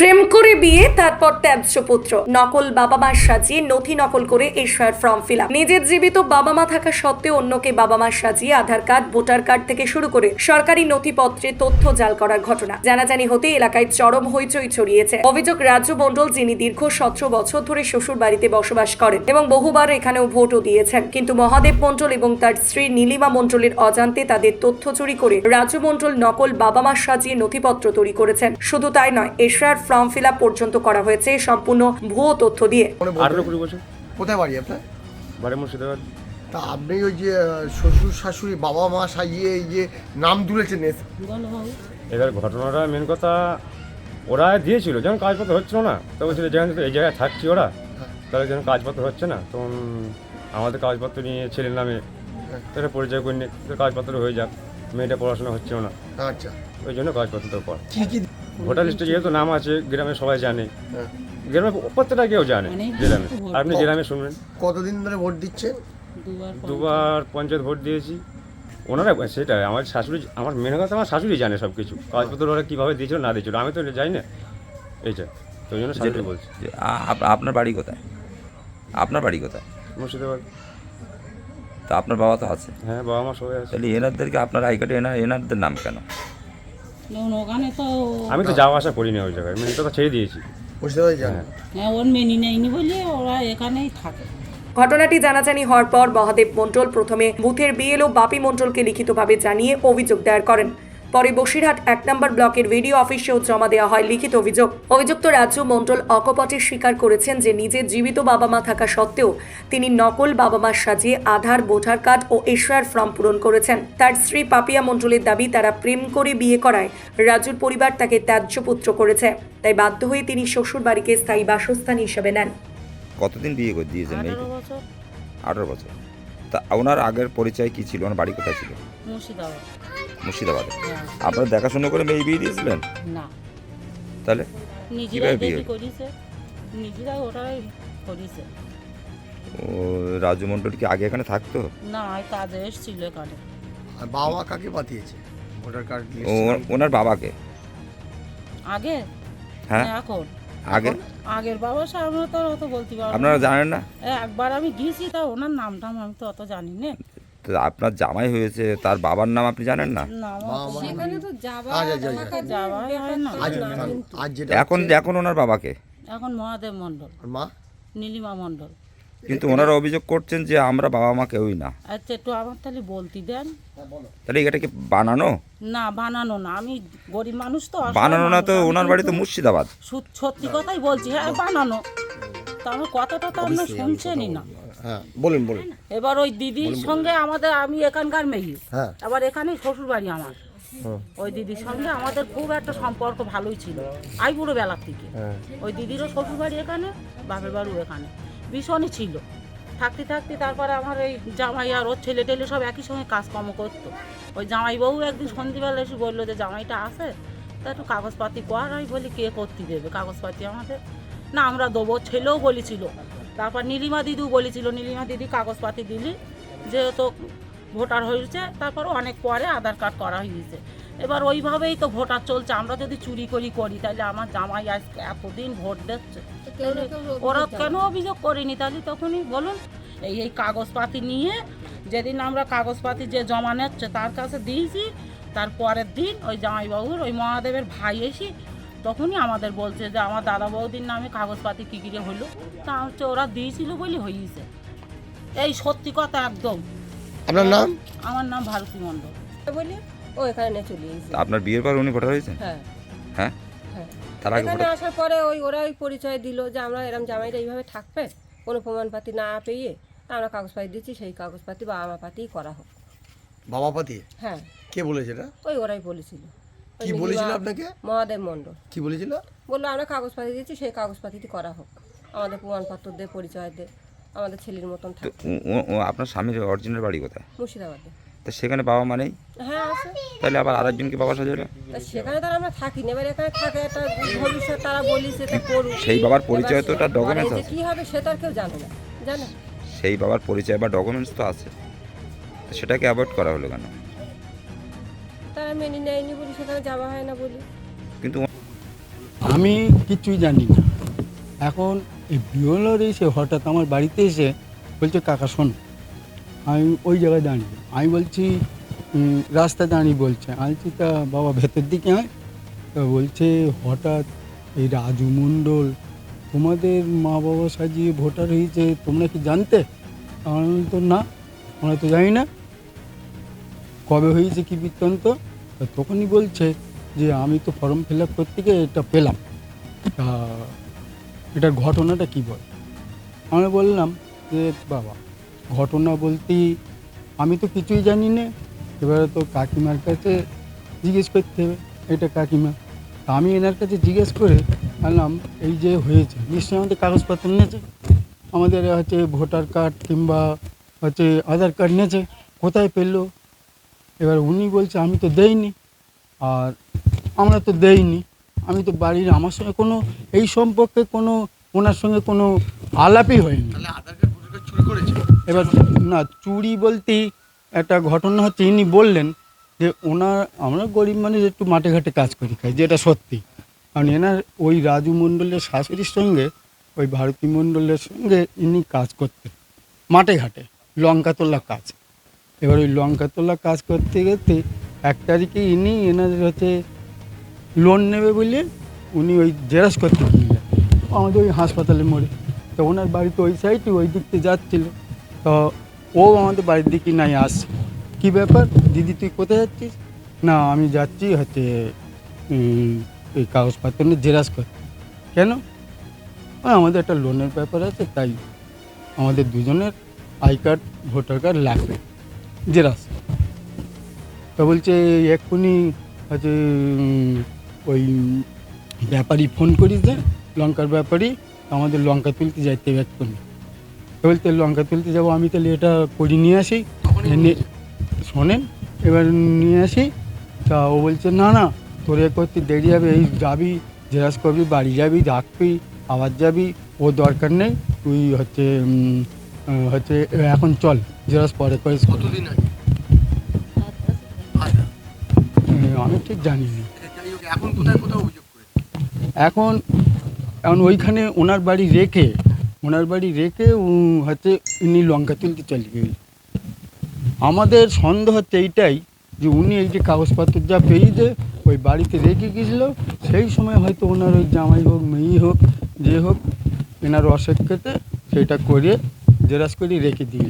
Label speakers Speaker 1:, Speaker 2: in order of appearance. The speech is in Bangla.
Speaker 1: প্রেম করে বিয়ে, তারপর ত্যায্য পুত্র। নকল বাবা মা সাজিয়ে নথি নকল করে এশিয়ার ফর্ম ফিল নিজের জীবিত বাবা মা থাকা সত্ত্বেও অন্যকে বাবা মা সাজিয়ে আধার কার্ড, ভোটার কার্ড থেকে শুরু করে সরকারি নথিপত্রে তথ্য জাল করার ঘটনা। জানাজানি হতে এলাকায় চরম হইচই ছড়িয়েছে। অভিযোগ রাজু মণ্ডল যিনি দীর্ঘ সতেরো বছর ধরে শ্বশুর বাড়িতে বসবাস করেন এবং বহুবার এখানেও ভোটও দিয়েছেন। কিন্তু মহাদেব মণ্ডল এবং তার স্ত্রী নীলিমা মণ্ডলের অজান্তে তাদের তথ্য চুরি করে রাজু মণ্ডল নকল বাবা মা সাজিয়ে নথিপত্র তৈরি করেছেন। শুধু তাই নয় এশিয়ার ফর্ম ফিল পর্যন্ত করা হয়েছে সম্পূর্ণ ভুয়ো তথ্য দিয়ে।
Speaker 2: বলতে-
Speaker 3: আঠেরো কুড়ি বছর।
Speaker 2: কোথায় বাড়ি আপনার?
Speaker 3: বাড়ি মুর্শিদাবাদ।
Speaker 2: তা আপনি ওই যে শ্বশুর শাশুড়ি বাবা মা সাজিয়ে এই যে নাম তুলেছেন
Speaker 3: এবার ঘটনাটা মেন কথা ওরা দিয়েছিল যখন কাজপত্র হচ্ছিল না তো বলছিল যেখানে এই জায়গায় থাকছি ওরা তাহলে যখন কাজপত্র হচ্ছে না তখন আমাদের কাগজপত্র নিয়ে ছেলের নামে তারা পরিচয় করে নিয়ে তো কাগজপত্র হয়ে যাক মেয়েটা পড়াশোনা হচ্ছিল না।
Speaker 2: আচ্ছা।
Speaker 3: ওই জন্য কাগজপত্র তো কর
Speaker 2: কি কি
Speaker 3: ভোটার লিস্টে যেহেতু নাম আছে গ্রামে সবাই জানে।
Speaker 2: হ্যাঁ।
Speaker 3: গ্রামে প্রত্যেকটা কেউ জানে গ্রামে আপনি গ্রামে শুনবেন।
Speaker 2: কতদিন ধরে ভোট দিচ্ছেন?
Speaker 4: দুবার
Speaker 3: দুবার পঞ্চায়েত ভোট দিয়েছি। ওনারা সেটাই আমার শাশুড়ি আমার মেন কথা আমার শাশুড়ি জানে সব কিছু কাগজপত্র ওরা কীভাবে দিয়েছিল না দিয়েছিল আমি তো যাই না। এইটা তো ওই জন্য শাশুড়ি বলছি।
Speaker 5: যে আপ- আপনার বাড়ি কোথায়? আপনার বাড়ি কোথায়?
Speaker 3: মুর্শিদাবাদ।
Speaker 5: তা আপনার বাবা তো আছে।
Speaker 3: হ্যাঁ বাবা মা সবাই আছে।
Speaker 5: তাহলে এনারদেরকে আপনার আই কার্ডে এনার এনারদের নাম কেন?
Speaker 4: ওখানে তো
Speaker 3: আমি তো যাওয়া আসা করিনি ওই জায়গায় মেনি তো ছেড়ে দিয়েছি।
Speaker 2: বুঝতে পারছি
Speaker 3: হ্যাঁ
Speaker 4: হ্যাঁ ওর মেনি নেয়নি বলে ওরা এখানেই থাকে।
Speaker 1: ঘটনাটি জানাজানি হওয়ার পর মহাদেব মণ্ডল প্রথমে বুথের বিএলও বাপি মণ্ডলকে লিখিতভাবে জানিয়ে অভিযোগ দায়ের করেন। পরে বসিরহাট এক নম্বর ব্লকের ভিডিও অফিসেও জমা দেওয়া হয় লিখিত অভিযোগ। অভিযুক্ত রাজু মণ্ডল অকপটে স্বীকার করেছেন যে নিজের জীবিত বাবা মা থাকা সত্ত্বেও তিনি নকল বাবা মা সাজিয়ে আধার ভোটার কার্ড ও এশিয়ার ফর্ম পূরণ করেছেন। তার স্ত্রী পাপিয়া মণ্ডলের দাবি তারা প্রেম করে বিয়ে করায়। রাজুর পরিবার তাকে ত্যায্য পুত্র করেছে। তাই বাধ্য হয়ে তিনি শ্বশুর বাড়িকে স্থায়ী বাসস্থান হিসেবে নেন।
Speaker 5: কতদিন বিয়ে করে দিয়েছেন
Speaker 4: আঠারো বছর।
Speaker 5: তা ওনার আগের পরিচয় কি ছিল? ওনার বাড়ি কোথায় ছিল?
Speaker 4: মুর্শিদাবাদ।
Speaker 5: মুর্শিদাবাদে। আপনারা দেখাশোনা করে মেয়ে বিয়ে দিয়েছিলেন?
Speaker 4: না।
Speaker 5: তাহলে?
Speaker 4: নিজেরাই
Speaker 5: কীভাবে বিয়ে
Speaker 4: নিজেরাই ওটাই করিছে।
Speaker 5: ও রাজু মণ্ডল কি আগে এখানে থাকতো?
Speaker 4: না কাজে এসছিল এখানে।
Speaker 2: আর বাবা কাকে পাঠিয়েছে? ভোটার কার্ড
Speaker 5: ও ওনার বাবাকে?
Speaker 4: আগে?
Speaker 5: হ্যাঁ।
Speaker 4: এখন।
Speaker 5: আগে?
Speaker 4: আগের বাবা সে আমরা তো অত বলতে পারব
Speaker 5: আপনারা জানেন না?
Speaker 4: একবার আমি গিয়েছি তা ওনার নামটাম আমি তো অত জানি না।
Speaker 5: তো আপনার জামাই হয়েছে তার বাবার নাম আপনি জানেন না?
Speaker 4: না আমার
Speaker 2: বাবা মা
Speaker 6: সেখানে তো যাওয়া
Speaker 2: আজ আজ আজ।
Speaker 4: তো যাওয়াই হয় না।
Speaker 2: আজ আজ যেটা
Speaker 5: এখন এখন ওনার বাবাকে?
Speaker 4: এখন মহাদেব মণ্ডল।
Speaker 2: মা?
Speaker 4: নীলিমা মণ্ডল।
Speaker 5: কিন্তু ওনারা অভিযোগ করছেন যে আমরা বাবা মা কেউই না।
Speaker 4: আচ্ছা একটু আমার তাহলে বলতে দেন।
Speaker 5: তাহলে এটা কি বানানো?
Speaker 4: না বানানো না। আমি গরিব মানুষ তো
Speaker 5: বানানো না তো ওনার বাড়ি তো মুর্শিদাবাদ।
Speaker 4: সত্যি কথাই বলছি হ্যাঁ বানানো। তা আমার কথাটা তো আপনার শুনছেনই না।
Speaker 2: হ্যাঁ বলুন বলুন।
Speaker 4: এবার ওই দিদির সঙ্গে আমাদের আমি এখানকার মেহি
Speaker 2: হ্যাঁ।
Speaker 4: আবার এখানেই শ্বশুর বাড়ি আমার ওই দিদির সঙ্গে আমাদের খুব একটা সম্পর্ক ভালোই ছিল আই আইবুড়ো বেলার থেকে।
Speaker 2: হ্যাঁ।
Speaker 4: ওই দিদিরও শ্বশুর বাড়ি এখানে বাপের বাড়িও এখানে। ভীষণই ছিল। থাকতে থাকতে তারপরে আমার এই জামাই আর ওর ছেলে টেলে সব একই সঙ্গে কাজকর্ম করতো। ওই জামাই বউ একদিন সন্ধ্যেবেলা এসে বলল যে জামাইটা আছে তা একটু কাগজপাতি কর আমি বলি কে করতে দেবে? কাগজপাতি আমাদের? না আমরা দেবো ছেলেও বলেছিল। তারপর নীলিমা দিদিও বলেছিল নীলিমা দিদি কাগজপাতি দিলি যেহেতু ভোটার হয়েছে তারপর অনেক পরে আধার কার্ড করা হয়েছে। এবার ওইভাবেই তো ভোটার চলছে আমরা যদি চুরি করি করি তাহলে আমার জামাই আজকে এতদিন ভোট দিচ্ছে ওরা কেন অভিযোগ করিনি? তাহলে তখনই বলুন এই এই কাগজপাতি নিয়ে যেদিন আমরা কাগজপাতি যে জমা নিচ্ছে তার কাছে দিয়েছি তার পরের দিন ওই জামাইবাবুর ওই মহাদেবের ভাই এসি তখনই আমাদের বলছে যে আমার দাদা বৌদির নামে কাগজপাতি কী কী হলো? তা হচ্ছে ওরা দিয়েছিল বলে হয়েছে এই সত্যি কথা একদম।
Speaker 2: আপনার নাম?
Speaker 4: আমার নাম ভারতী মণ্ডল।
Speaker 6: বলি ও এখানে চলে এসেছে।
Speaker 5: আপনার বিয়ের পর উনি ভোটার হয়েছেন?
Speaker 6: হ্যাঁ।
Speaker 5: হ্যাঁ?
Speaker 6: হ্যাঁ।
Speaker 5: তার আগে
Speaker 6: এখানে আসার পরে ওই ওরা ওই পরিচয় দিল যে আমরা এরম জামাইটা এইভাবে থাকবে কোনো প্রমাণপাতি না পেয়ে আমরা কাগজপাতি দিচ্ছি সেই কাগজপাতি বা আমার পাতিই করা হোক।
Speaker 2: বাবা পাঠিয়ে
Speaker 6: হ্যাঁ।
Speaker 2: কে বলেছে এটা?
Speaker 6: ওই ওরাই বলেছিল।
Speaker 2: কি বলেছিল আপনাকে?
Speaker 6: মহাদেব মণ্ডল।
Speaker 2: কি বলেছিল?
Speaker 6: বলল আমরা কাগজ কাগজপাতি দিয়েছি সেই কাগজ কাগজপাতিটি করা হোক। আমাদের প্রমাণপত্র দে পরিচয় দে আমাদের ছেলের মতন
Speaker 5: তো
Speaker 6: থাক।
Speaker 5: ও- আপনার স্বামীর অরিজিনাল বাড়ি কোথায়?
Speaker 6: মুর্শিদাবাদে।
Speaker 5: তা সেখানে বাবা মা নেই?
Speaker 6: হ্যাঁ আছে।
Speaker 5: তাহলে আবার আরেকজনকে বাবা সাজালো
Speaker 6: তা সেখানে তার আমরা থাকি না এবার এখানে থাকে একটা ভবিষ্যৎ তারা বলিছে তা করুক।
Speaker 5: সেই বাবার পরিচয় তো তার ডকুমেন্টস
Speaker 6: পরে
Speaker 5: আছে।
Speaker 6: কি হবে সেটা আর কেউ জানে না। জানে
Speaker 5: সেই বাবার পরিচয় বা ডকুমেন্টস তো আছে। তো সেটাকে অ্যাভয়েড করা হলো কেন?
Speaker 6: তারা মেনে নেয়নি বলি সেখানে যাওয়া হয় না বলি।
Speaker 5: কিন্তু
Speaker 7: আমি কিছুই জানি না। এখন এই বিওলার এসে হঠাৎ আমার বাড়িতে এসে বলছে কাকা শোন আমি ওই জায়গায় দাঁড়িয়ে। আমি বলছি উম, রাস্তায় দাঁড়িয়ে বলছে। আমি বলছি তা বাবা ভেতর দিকে হয় তা বলছে হঠাৎ এই রাজু মণ্ডল তোমাদের মা বাবা সাজিয়ে ভোটার হয়েছে তোমরা কি জানতে? আমি বললাম, তো না আমরা তো জানি না। কবে হয়েছে কি বৃত্তান্ত? তা তখনই বলছে যে আমি তো ফর্ম ফিল আপ করতে গিয়ে এটা পেলাম। তা এটার ঘটনাটা কী বল? আমি বললাম যে, বাবা, ঘটনা বলতে আমি তো কিছুই জানি না। এবারে তো কাকিমার কাছে জিজ্ঞেস করতে হবে, এটা কাকিমা। তা আমি এনার কাছে জিজ্ঞেস করে বললাম, এই যে হয়েছে, নিশ্চয়ই আমাদের কাগজপত্র নিয়েছে? আমাদের হচ্ছে ভোটার কার্ড কিংবা হচ্ছে আধার কার্ড নিয়েছে? কোথায় পেল? এবার উনি বলছে আমি তো দেইনি। আর আমরা তো দেইনি। আমি তো বাড়ির আমার সঙ্গে কোনো এই সম্পর্কে কোনো ওনার সঙ্গে কোনো আলাপই হয়নি। এবার না চুরি বলতেই একটা ঘটনা হচ্ছে ইনি বললেন যে ওনার আমরা গরিব মানুষ একটু মাঠে ঘাটে কাজ করি খাই যেটা সত্যি। কারণ এনার ওই রাজু মণ্ডলের শাশুড়ির সঙ্গে ওই ভারতী মণ্ডলের সঙ্গে ইনি কাজ করতেন মাঠে ঘাটে লঙ্কা তোলা কাজ। এবার ওই লঙ্কা তোলা কাজ করতে করতে এক তারিখে ইনি এনাদের হচ্ছে লোন নেবে বলে উনি ওই জেরক্স করতে গিয়ে আমাদের ওই হাসপাতালে মোড়ে তো ওনার বাড়িতে ওই সাইডে ওই দিক থেকে যাচ্ছিল। তো ও আমাদের বাড়ির দিকে নাই আসছে। কী ব্যাপার? দিদি তুই কোথায় যাচ্ছিস? না আমি যাচ্ছি হচ্ছে এই কাগজপত্র নিয়ে জেরাস করতে। কেন? "আ, আমাদের একটা লোনের ব্যাপার আছে তাই। আমাদের দুজনের আই কার্ড ভোটার কার্ড লাগবে। জেরাস তো বলছে এক্ষুনি হচ্ছে ওই ব্যাপারী ফোন করিস দে লঙ্কার ব্যাপারী আমাদের লঙ্কা তুলতে যাইতে হবে এক্ষুনি। তো বলতে লঙ্কা তুলতে যাব আমি তাহলে এটা করি নিয়ে আসি। শোনেন এবার নিয়ে আসি। তা ও বলছে না না তোর এ করতে দেরি হবে এই যাবি জেরাস করবি বাড়ি যাবি রাখবি আবার যাবি ও দরকার নেই তুই হচ্ছে হচ্ছে এখন চল জেরাস পরে করিস
Speaker 2: কতদিন আগে? আচ্ছা।
Speaker 7: আমি ঠিক জানি না
Speaker 2: এখন কোথায় কোথাও অভিযোগ
Speaker 7: এখন এখন ওইখানে ওনার বাড়ি রেখে ওনার বাড়ি রেখে হচ্ছে উনি লঙ্কা তুলতে চলে গেল আমাদের সন্দেহ হচ্ছে এইটাই যে উনি এই যে কাগজপত্র যা পেয়েছে ওই বাড়িতে রেখে গেছিল সেই সময় হয়তো ওনার ওই জামাই হোক মেয়ে হোক যে হোক এনার অসুখতে সেটা করে জেরাস করে রেখে দিয়ে